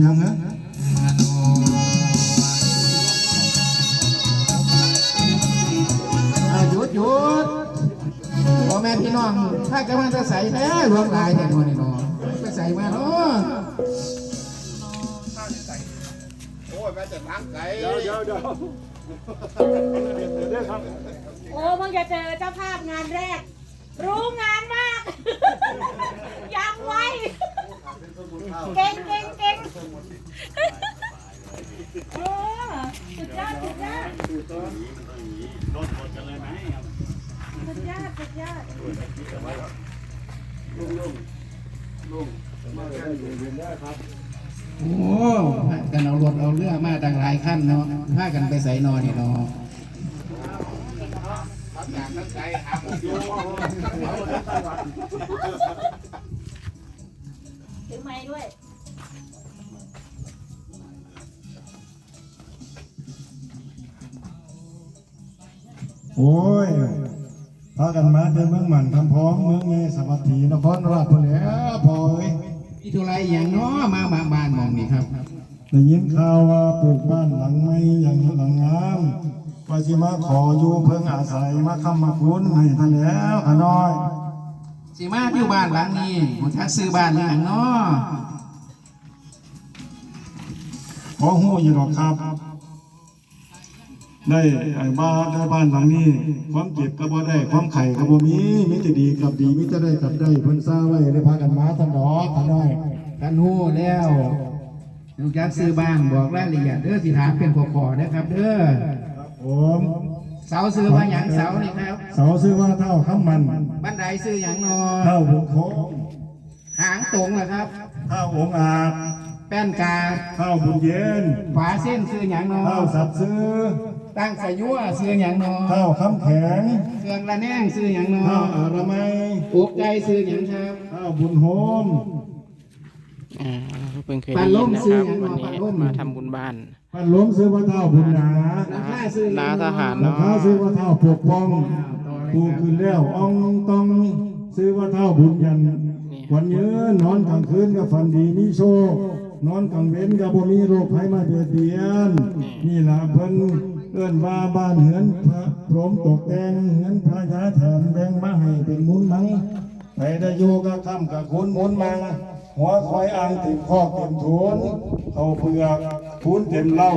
ยังฮะอ่าหยุดหยุดพ่อแม่พี่น้องถ้าจะมาจะใส่แท้รวมหลายแต่คนนี่เนาะไปใส่มาเนาะโอ้ยแม่จะล้างไก่โอ้มึงจะเจอเจ้าภาพงานแรก รู้งานมากยังไวเก่ง เออสุดยอดสุดยอดลดหมดกันเลยไหมสุดยอดสุดยอดลุงลุงลุงมาแค่อยู่เรียนได้ครับโอ้พากันเอารถเอาเรือมาต่างหลายขั้นเนาะพากันไปใส่นอนนี่เนาะอยางนั้นใจอาบอถือไม้ด้วย โอ้ยพากันมาเดินเมืองหมันคำพ้องเมืองเงสวัสดีนครราชบุรีแล้วพอเอ้ยมีธุระอหย่างเนาะมามาบ้านหมองนี่ครับได้ยินข่าวว่าปลูกบ้านหลังไม่อย่างหลังงามว่าสิมาขออยู่เพิ่งอาศัยมาคำมาคุ้นให้ท่านแล้วขาน้อยสิมาอยู่บ้านหลังนี้ผมทักซื้อบ้านหรือหยังเนาะขอหู้อยู่หรอกครับ ได้ไอ้บ้านได้บ้านหลังนี้ ความเจ็บก็บ่ได้ ความไข่ก็บ่มีมิจะดีกับดีมิจะได้กับได้เพิ่นซ่าไว้ได้พากันมาท่านดอกขาน้อยกันหู้แล้วลูกจักซื้อบ้านบอกรายละเอียดเด้อสิถามเป็นขอขอๆนะครับ เด้อผมเสาซื้อมาหยังเสานี่ครับเสาซื้อว่าเท่าข้ามมันบันไดซื้อหยังเนอเท่าบุญโคงหางตรงเหรอครับเท่าองค์อาจแป้นกาเท่าบุญเย็นฝาเส้นซื้อหยังเนอเท่าสัตว์ซื้อ ตั้งสายัวซื้อหยังเนอเท่าคำแข็งเครื่องละแนงซื้อหยังเนอเท่าอารามัยปลูกใจซื้อหยังครับเท่าบุญโฮมอ่าเพิ่งเคยปลาได้ล่ยิมนนะซื้คอรับหยังวันเนาะนี้ปลาล่มมาทำบุญบ้านพันล้มซื้อว่าเท่าบุญหนาราคาซื้อหยังลาทหารราเนาะคาซื้อว่าเท่าปกป้องปูขึ้นแล้วอ่องต้องซื้อว่าเท่าบุญยันวันยืนนอนกลางคืนก็ฝันดีมีโชคนอนกลางเว้นก็บ่มีโรคภัยมาเบียดเบียนนี่ล่ะเพิ่น เอื้อนว่าบ้านเหือนพระพรหมตกแต่งเหือนพระยาแถมแบงมาให้เป็นมุนมังไปได้โยก็ค่ำกับคุณมุนมัง หัวคอยอ่างเต็มคอกเต็มทุนเขาเผือกทุนเต็มเล้า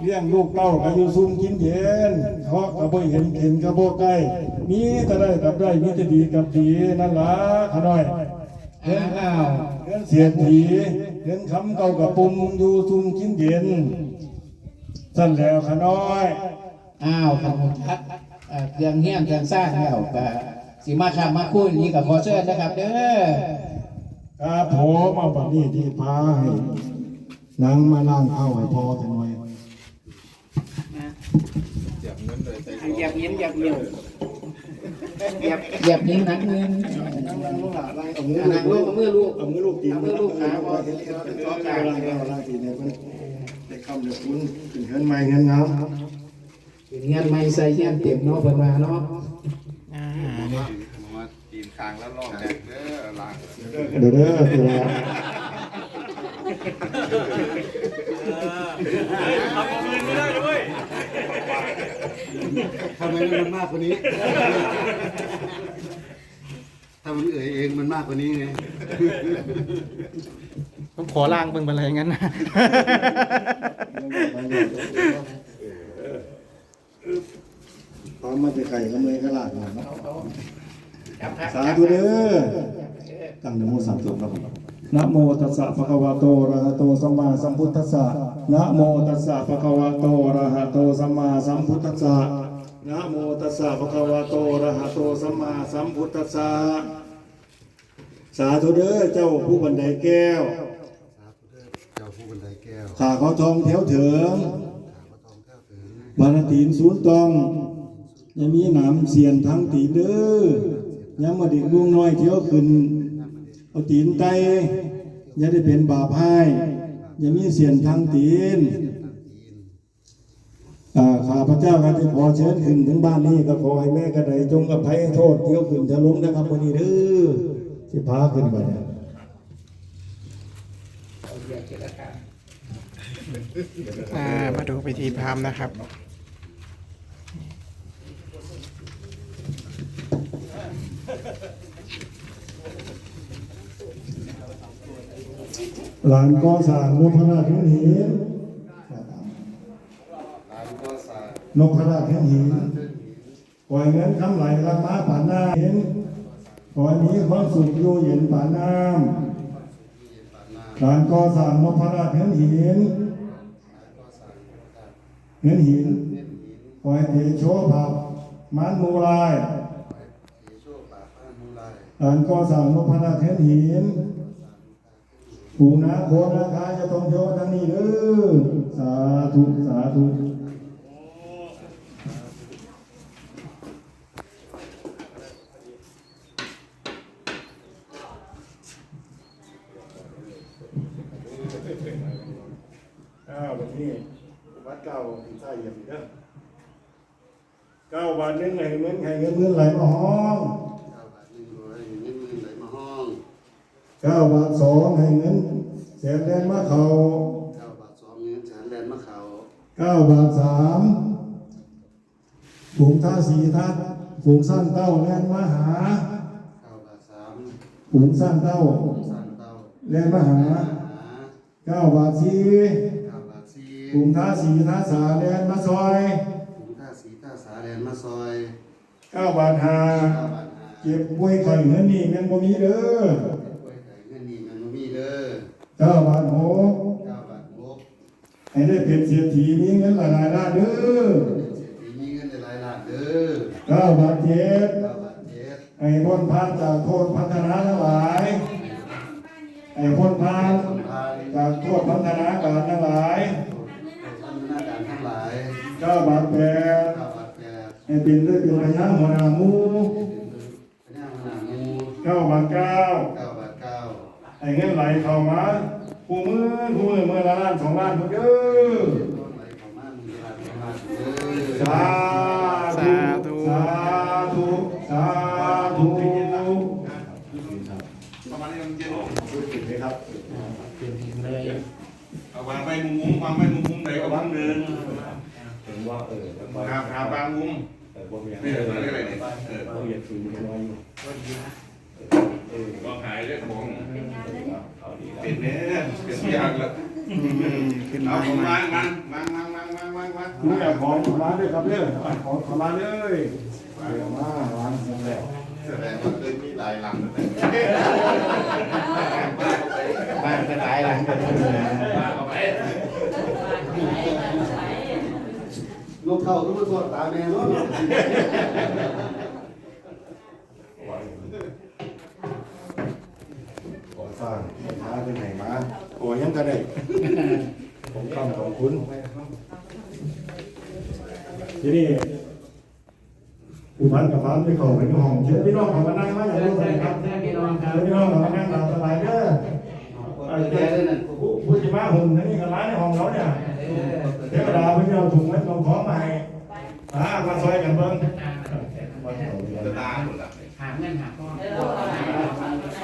เลี้ยงลูกเต้าก็อยู่ซุ่มกินเย็นเคาะกระบ่เห็นเข็นกระโบ่ใกล้มีแต่ได้กับได้มีแต่ดีกับดีนั่นล่ะขน้อยเงินอ้าวเงินเสียทีเงินคำเก่ากับปุ่มอยู่ซุ่มกินเย็น สั่นแล้วขะน้อยอ้าวครับผมครับเอ่อเครื่องเฮี้ยนเครื่องสร้างแล้วก็สิมาคำมาคุยนี้กับขอเชิญนะครับ เด้อครับผมเอาบัดนี้ที่พาให้นางมาล้างข้าวให้พอจังหน่อยเสียบเงินเลยใส่เหยียบยิ้มเหยียบยิ้มเหยียบเหยียบยิ้มนักเงินนั่งนั่งลงหล่ะนั่งเอามืออะนั่งลงเอามือลูกเอามือลูกตีนเอามือลูกขาพอเห็นเห็นเห็นเห็นเวลาเวลาตีนเนี่ยมันได้ คำเดียวคุณถึงเงินใหม่เงินงามเงียนไม่ใส่เงียนเต็มเนาะเพิ่นว่าเนาะอ่ามาตีนคางแล้วลอกแดกเด้อล้างเดี๋ยวเด้อตัวทำไมมันมากกว่านี้ถ้ามันเอ่ยเองมันมากกว่านี้ไงผมขอล่างเบิ่งไปเลยงั้นนะ พร้อมมาจะไข่กำเลยกระลาดหน่อยเนาะสาธุเด้อตั้งนโมสามจบครับผมนะโมตัสสะภะคะวะโตอะระหะโตสัมมาสัมพุทธัสสะนะโมตัสสะภะคะวะโตอะระหะโตสัมมาสัมพุทธัสสะนะโมตัสสะภะคะวะโตอะระหะโตสัมมาสัมพุทธัสสะสาธุเด้อเจ้าผู้บันไดแก้ว เจ้าผู้บันไดแก้ว ข้าเขาทองแถวเถิงพระทองแก้วถึงบานตีนศูนย์ตองยังมีหนามเสียนทั้งตีนเด้อยังมาเด็กลุงน้อยเที่ยวขึ้นเอาตีนไตอย่าได้เป็นบาปให้อย่ามีเสียนทั้งตีนอ่าข้าพเจ้าก็จะขอเชิญขึ้นถึงบ้านนี้ก็ขอให้แม่กระไดจงอภัยโทษเที่ยวขึ้นจะลงนะครับวันนี้เด้อสิพาขึ้นไปเนี่ย อ่ามาดูพิธีพราหมณ์นะครับหลานก็สางนพราชแห่งหินร้านก็สร้างนพราชแห่งหินปล่อยเงินคำไหลรับมาผ่านน้ำเห็นขอให้ความสุขอยู่เย็นผ่านน้ำหลานก็สางนพราชแห่งหิน เงินหินขอให้เทโชภาพมันมูลายโชคปากบ้านมูลายหลานก็สร้างนพราชแห่งหินปูนาโคนาคาจะต้องโยทั้งนี้เด้อสาธุสาธุอ้าววันนี้ เก้าที่ใต้เหยียบอีกเด้อเก้าบาทหนึงให้เงินให้เงินเงินไหลมาห้องเก้าบาทหนึ่งร้อยเงินหมื่นไหลมาห้องเก้าบาทสองให้เงินแสนแดนมาเขาเก้าบาทสองเงินแสนแลนมะเขาเก้าบาทสามฝูงท่าสีทัดฝูงสั้นเต้าแลนมาหาเก้าบาทสามฝูงสั้นเต้าสามเต้าแลนมาหาหาเก้าบาทสี่เก้าบาทสี่ฝูงท่าสีท่าสาแลนมาซอยถุงท่าสีท่าสาแลนมาซอยเก้าบาทห้าเก้าบาทห้าเก็บป่วยไข่เงินนี่แม่นบ่มีเด้อไว้ไก่เงินนี่มันบ่มีเด้อเก้าบาทหกเก้าบาทหกให้ได้เป็นเศรษฐีมีเงินหลายๆล้านเด้อเศรษฐีมีเงินหลายล้านเด้อเก้าบาทเจ็ดเก้าบาทเจ็ดให้พ้นพันจากโทษพัฒนาทั้งหลายให้พ้นพันคนพาลจากโทษพัฒนาการทั้งหลายพัฒนาการทั้งหลาย เก้าบาทแปดเก้าบาทแปดให้เป็นด้วยเป็นระยะหัวหน้าหมูพญาพนางูเก้าบาทเก้าเก้าบาทเก้าให้เงินไหลเข้ามาผู้มือผู้มือมือละล้านสองล้านพุ่นเด้อต้นไหลเข้ามามีลาภเข้ามาเด้อสาธุสาธุสาธุประมาณนี้มันเย็นครับเลยเอาวางไปมุมมุมวางไปมุมมุมไหนก็วางเดินถึง ว่าเออแล้วก็หาหาบางมุมเออบ่มีนี่เหลืออะไรเนี่ยเออเราเหยียดฝืนกันน้อยอยู่เออก็หายเรื่องของเอาดีแล้วเป็นเนี่ยเป็นยากแล้วขึ้นเอามาผมใหม่วางมันวางวางวางวางวางวางหนูอยากขอขมาด้วยครับเด้อขอขมาเลยเดี๋ยวมาหวานเสร็จแล้วแสดงว่าเคยมีหลายหลังบ้านจะหลายหลังกันเลย ลูกเข้าทุกคนตาแม่เนาะขอสร้างมาเป็นไหนมาโอ้ยังกันได้ผมคำของคุณทีนี้ผู้พันกับพันที่เข้าไปในห้องเชิญพี่น้องเขามานั่งมาอย่างนี้เลยครับเชิญพี่น้องครับพี่น้องเขามานั่งตามสบายเด้อไอ้เจ้าผู้ผู้จะมาหุ่นนี่กับร้านในห้องเขาเนี่ย เทวดาพิ่งเอาถุงไว้ตรงของให้อ่ามาซอยกันเบิ้งตาหมดละหาเงินหาพ่อน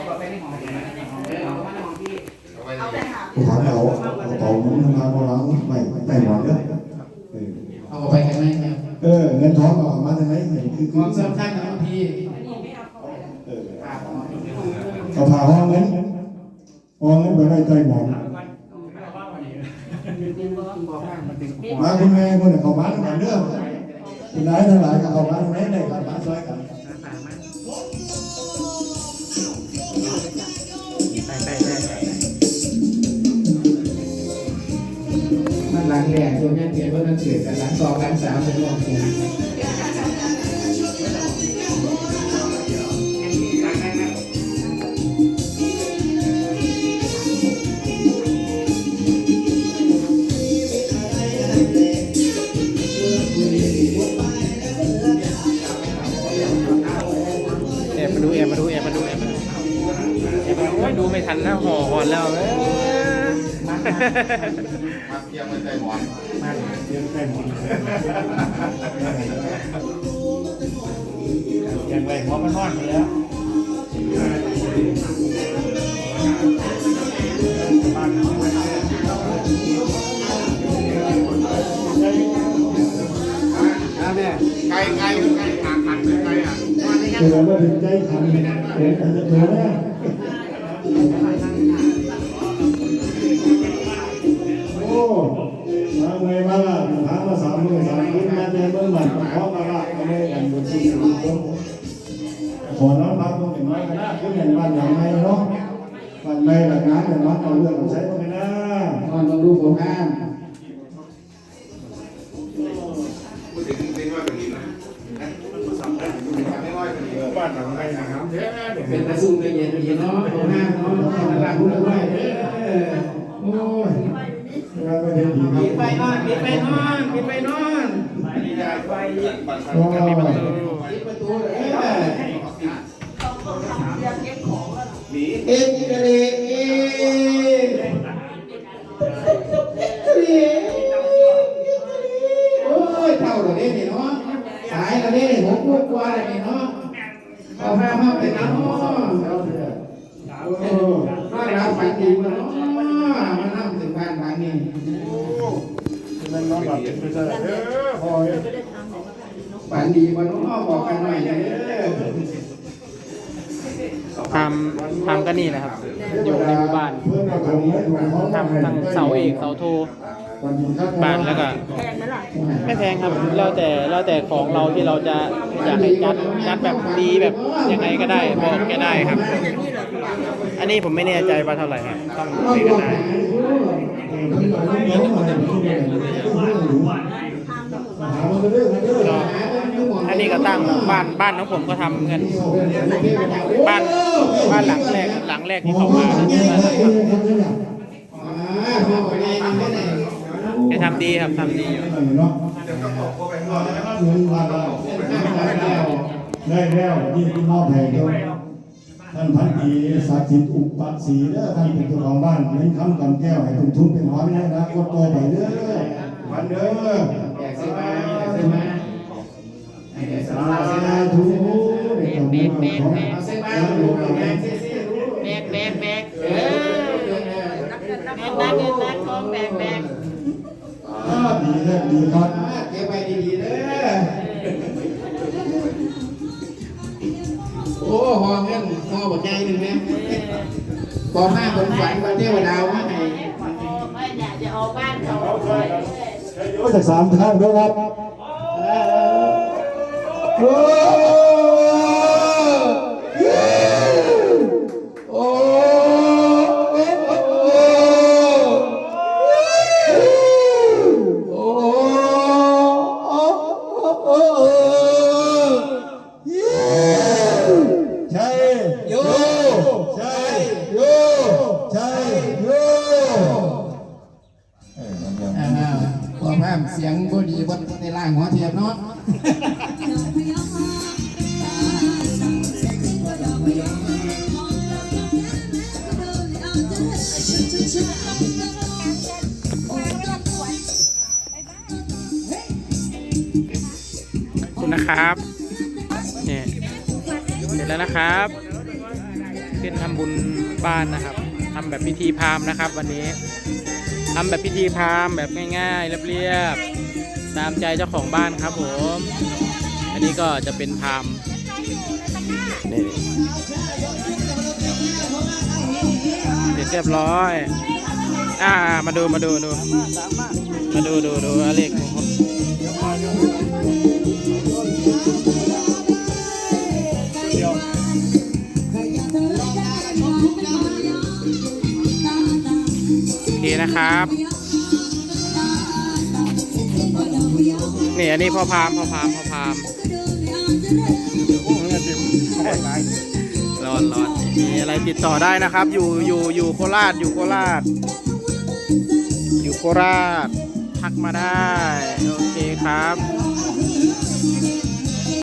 เอาไปในห้องเอามาในห้องพี่เอาไว้เอาไปหาผู้พันเอาเอาเต่าหมุนทำงานมาล้างไม่แต่หมดเด้อเออเอาไปข้างในครับเออเงินท้องเอามาทางไหนเนคือความสำคัญของพี่เออเอาผ่าห้องเงินห้องเงินไปได้ใจหมอน มาคุณแม่คุณเนี่ยเขามาทั้งหลายเด้อคุณนายทั้งหลายก็เขามาทั้งนั้นได้กันมาซอยกันมันหลังแดดตัวนี้เกิดว่ามันเกิดกันหลังสองหลังสามเป็นรอบสี่แถ้าห่อหอนแล้วเอ้ยมาเทียมไม่ใส่หมอนมาเทียมใส่หมอนยังไงหัวมันนอนไปแล้วไก่ไก่ไก่ห่างหันไปไก่อะตอนนี้เราถึงใจทำเหมือนกันนะ หมันขอมาละเอาเลยกันบนที่สุดขอน้องพักต้องเป็นน้อยกันนะคุณเห็นบ้านอย่างไรเนาะบ้านไม้หลังน้ำเนี่ยน้องเอาเรื่องใช้ก็ไม่ไปนะนอนลงดูผมห้าม ทำทำก็นี่แหละครับ อยู่ในหมู่บ้านทำทั้งเสาเอกเสาโทบ้านแล้วก็ไม่แพงครับแล้วแต่แล้วแต่ของเราที่เราจะอยากให้จัดจัดแบบดีแบบยังไงก็ได้บอกแกได้ครับ อันนี้ผมไม่แน่ใจว่าเท่าไหร่ครับต้องคุยกันได้ก็ นนี้ก็ตั้งบ้านบ้านของผมก็ทำเงินบ้านบ้านหลังแรกหลังแรกที่เขามาแกทำดีครับทำดีอยู่ได้แล้วนี่พี่น้องแพงเดียท่านพันธีศักดิ์สิทธิ์อุปศรีเด้อท่านเป็นเจ้าของบ้านเน้นคำกำแก้วให้คุณทุนเป็นหอยนะนะกดตัวไปเด้อวันเด้อแกส้นมาแกส้นม กเด็กเอาเส้นมาลูกแบกเส้นซี่ลูกแบกแบกแบกเออแบกนักเงินนักทองแบกแบกอ๋อดีเด้อดีครับเก็บไว้ดีๆเด้อโอ้หอเงินหอบักใหญ่หนึ่งนะพอมาบนฝันวันเทวดาวมาให้ไม่อยากจะเอาบ้านเขาโยจากสามท่านด้วยครับาพเสียงบ่ดีบ่ในร่างหัวเทียบเนาะคุณนะครับเนี่ยเสร็จแล้วนะครับขึ้นทำบุญบ้านนะครับทำแบบพิธีพราหมณ์นะครับ วันนี้ ทำแบบพิธีพราหมณ์แบบง่ายๆเรียบๆตามใจเจ้าของบ้านครับผม อันนี้ก็จะเป็นพราหมณ์นี่เสร็จเรียบร้อย อ่ามาดูมาดูดู มาดูดูดูเลขมงคลโอเคนะครับ นี่อันนี้พ่อพามพ่อพามพ่อพามร้อนร้อนมีอะไรติดต่อได้นะครับ อยู่อยู่อยู่โคราชอยู่โคราช อยู่โคราชทักมาได้ โอเคครับ